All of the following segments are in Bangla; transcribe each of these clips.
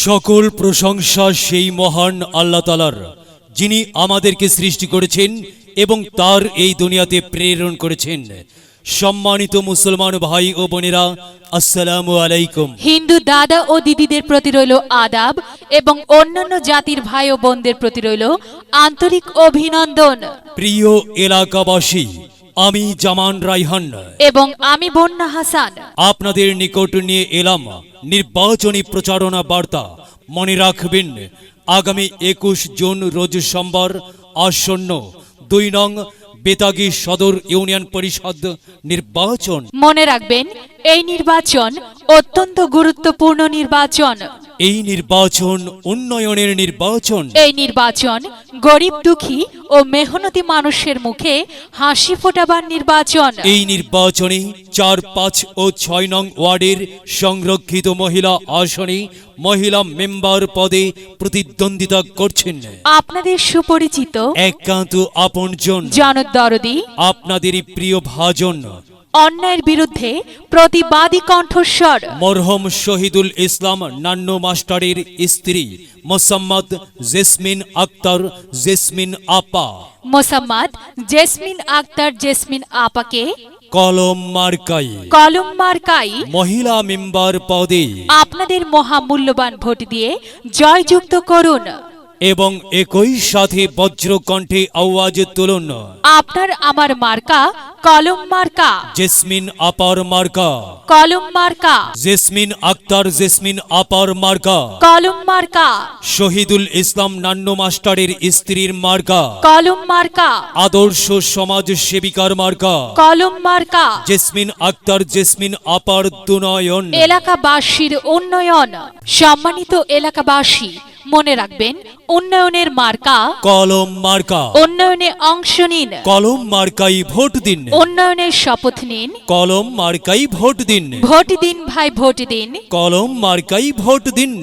সকল প্রশংসা সেই মহান আল্লাহ তালার যিনি আমাদেরকে সৃষ্টি করেছেন এবং তার এই দুনিয়াতে প্রেরণ করেছেন। সম্মানিত মুসলমান ভাই ও বোনেরা আসসালামু আলাইকুম। হিন্দু দাদা ও দিদিদের প্রতি রইল আদাব এবং অন্যান্য জাতির ভাই ও বোনদের প্রতি রইল আন্তরিক অভিনন্দন। প্রিয় এলাকাবাসী আমি জামান রাইহান এবং আমি বন্যা হাসান। আপনাদের নিকট নিয়ে এলাম নির্বাচনী প্রচারণা বার্তা মনে রাখবেন, আগামী একুশ জুন রোজ সোমবার আসন্ন দুই নং বেতাগী সদর ইউনিয়ন পরিষদ নির্বাচন। মনে রাখবেন, এই নির্বাচন অত্যন্ত গুরুত্বপূর্ণ নির্বাচন। এই নির্বাচন উন্নয়নের নির্বাচন। এই নির্বাচন গরিব দুঃখী ও মেহনতি মানুষের মুখে হাসি ফোটাবার নির্বাচন। এই নির্বাচনে চার পাঁচ ও ছয় নং ওয়ার্ডের সংরক্ষিত মহিলা আসনে মহিলা মেম্বার পদে প্রতিদ্বন্দ্বিতা করছেন। আপনাদের সুপরিচিত একান্ত আপনজন। জনদরদি। আপনাদেরই প্রিয় ভাজন। অন্যায়ের বিরুদ্ধে প্রতিবাদী কণ্ঠস্বর। মরহম শহীদুল ইসলাম নান্ন মাস্টারের স্ত্রী মোসাম্মদ জেসমিন আক্তার জেসমিন আপা। মোসাম্মদ জেসমিন আক্তার জেসমিন আপাকে কলম মার্কাই। কলম মার্কাই মহিলা মেম্বার পদে। আপনাদের মহামূল্যবান ভোট দিয়ে জয়যুক্ত করুন। এবং একই সাথে বজ্রকণ্ঠে আওয়াজ তুলুন। আপনার আমার মার্কা কলম মার্কা। জেসমিন আপার মার্কা। কলম মার্কা। জেসমিন আক্তার জেসমিন আপার মার্কা। কলম মার্কা। শহীদুল ইসলাম নান্ন মাস্টারের স্ত্রীর মার্কা। কলম মার্কা। আদর্শ সমাজ সেবিকার মার্কা। কলম মার্কা। জেসমিন আক্তার জেসমিন আপার দুনয়ন। এলাকাবাসীর উন্নয়ন। সম্মানিত এলাকাবাসী মনে রাখবেন উন্নয়নের মার্কা কলম মার্কা। উন্নয়নে অংশ নিন। কলম মার্কাই ভোট দিন। উন্নয়নের শপথ নিন। কলম মার্কাই ভোট দিন। ভোট দিন ভাই ভোট দিন। কলম মার্কাই ভোট দিন।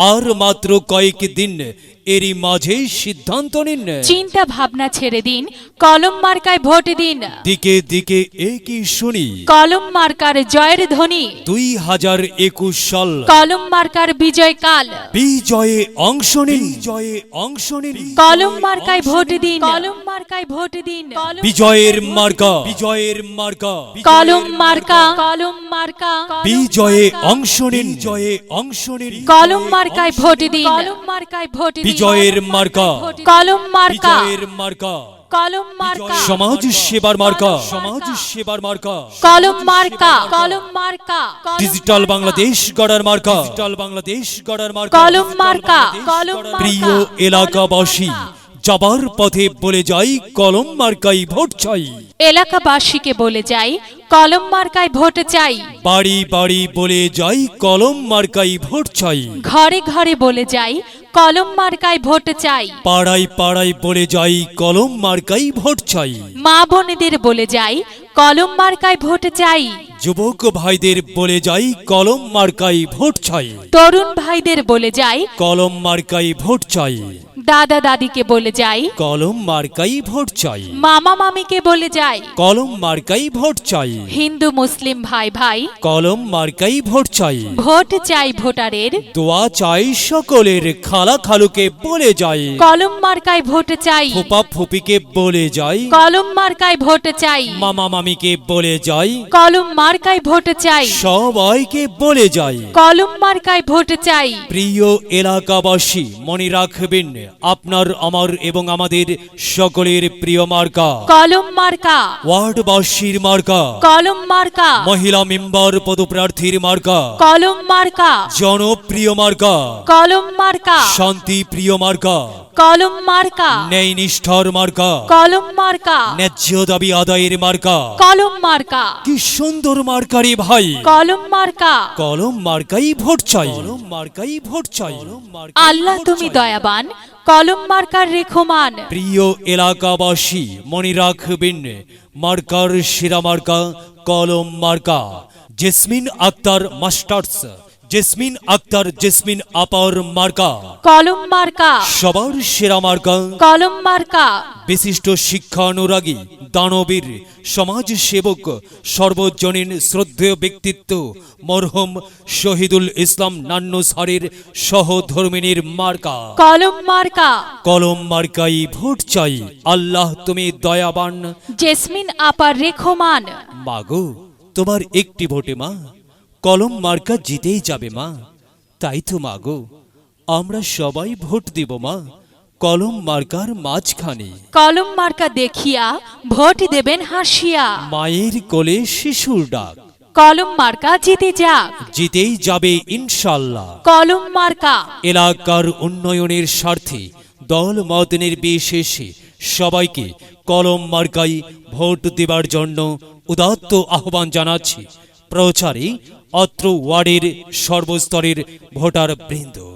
আর মাত্র কয়েক দিন এরই মাঝে সিদ্ধান্ত নিন। চিন্তা ভাবনা ছেড়ে দিন কলম মার্কায় ভোট দিন। দিকে দিকে একই শুনি। কলম মার্কার জয়ের ধ্বনি। দুই হাজার একুশ সাল। কলম মার্কার বিজয় কাল। বিজয়ে অংশ নিন। জয়ে অংশ নিন। কলম মার্কায় ভোট দিন। কলম মার্কায় ভোট দিন। বিজয়ের মার্কা। বিজয়ের মার্কা। কলম মার্কা। কলম মার্কা। বিজয়ে অংশ নিন। জয়ে অংশ নিন। কলম মার্কায় ভোট দিন। কলম মার্কায় ভোট দিন। বিজয়ের মার্কা। কলম মার্কা। বিজয়ের মার্কা। কলম মার্কা। সমাজ সেবার মার্কা। সমাজ সেবার মার্কা। কলম মার্কা। কলম মার্কা। ডিজিটাল বাংলাদেশ গড়ার মার্কা। ডিজিটাল বাংলাদেশ গড়ার মার্কা। কলম মার্কা। কলম মার্কা প্রিয় এলাকাবাসী। যাবার পথে বলে যাই কলম মার্কাই ভোট চাই। এলাকাবাসীকে বলে যাই কলম মার্কায় ভোট চাই। বাড়ি বাড়ি বলে যাই কলম মার্কাই ভোট চাই। ঘরে ঘরে বলে যাই কলম মার্কায় ভোট চাই। পাড়ায় পাড়ায় বলে যাই কলম মার্কাই ভোট চাই। মা বোনেদের বলে যাই কলম মার্কায় ভোট চাই। যুবক ভাইদের বলে যাই কলম মার্কাই ভোট চাই। তরুণ ভাইদের বলে যাই। কলম মার্কাই ভোট চাই। দাদা দাদিকে বলে যাই। কলম মার্কাই ভোট চাই। মামা মামিকে বলে যাই। কলম মার্কাই ভোট চাই। হিন্দু মুসলিম ভাই ভাই। কলম মার্কাই ভোট চাই। ভোট চাই ভোটারের। দোয়া চাই সকলের খালা খালুকে বলে যাই। কলম মার্কায় ভোট চাই। ফুপা ফুপিকে বলে যাই। কলম মার্কায় ভোট চাই। মামা মামিকে বলে যাই। কলম মার্কায় ভোট চাই। সবাইকে বলে যাই। কলম মার্কায় ভোট চাই। প্রিয় এলাকাবাসী মনে রাখবেন আপনার আমার এবং আমাদের সকলের প্রিয় মার্কা। কলম মার্কা। ওয়ার্ডবাসীর মার্কা। কলম মার্কা। মহিলা মেম্বার পদপ্রার্থীর মার্কা। কলম মার্কা। জনপ্রিয় মার্কা। কলম মার্কা। শান্তি প্রিয় মার্কা। কলম মার্কা। ন্যায় নিষ্ঠার মার্কা। কলম মার্কা। ন্যায্য দাবি আদায়ের মার্কা। কলম মার্কা। কি সুন্দর মার্কারি ভাই। কলম মার্কা। কলম মার্কাই ভোট চাই। কলম মার্কাই ভোট চাই। আল্লাহ তুমি দয়াবান। কলম মার্কার রেখমান। প্রিয় এলাকাবাসী মনে রাখবেন মার্কার সেরা মার্কা কলম মার্কা। Jasmine Akter masters. Jasmine Akter jasmine আপার মার্কা। কলম মার্কা। সবার সেরা মার্কা। কলম মার্কা। বিশিষ্ট শিক্ষানুরাগী দানবীর সমাজ সেবক সর্বজনীন শ্রদ্ধেয় ব্যক্তিত্ব মরহম শহীদুল ইসলাম নান্ন সারের সহধর্মিনীর মার্কা। কলম মার্কা। কলম মার্কাই ভোট চাই। আল্লাহ তুমি দয়াবান। জেসমিন আপার রেখমান। মাগো তোমার একটি ভোটে মা। কলম মার্কা জিতেই যাবে মা। তাই তো মাগো আমরা সবাই ভোট দিব মা কলম মার্কার মাঝখানে। কলম মার্কা দেখিয়া ভোট দেবেন হাসিয়া। মায়ের কোলে শিশুর ডাক। কলম মার্কা জিতে যাক। জিতেই যাবে ইনশাল্লাহ। কলম মার্কা। এলাকার উন্নয়নের স্বার্থে দল মত নির্বিশেষে সবাইকে কলম মার্কাই ভোট দেবার জন্য উদাত্ত আহ্বান জানাচ্ছি। প্রচারে অত্র ওয়ার্ডের সর্বস্তরের ভোটার বৃন্দ।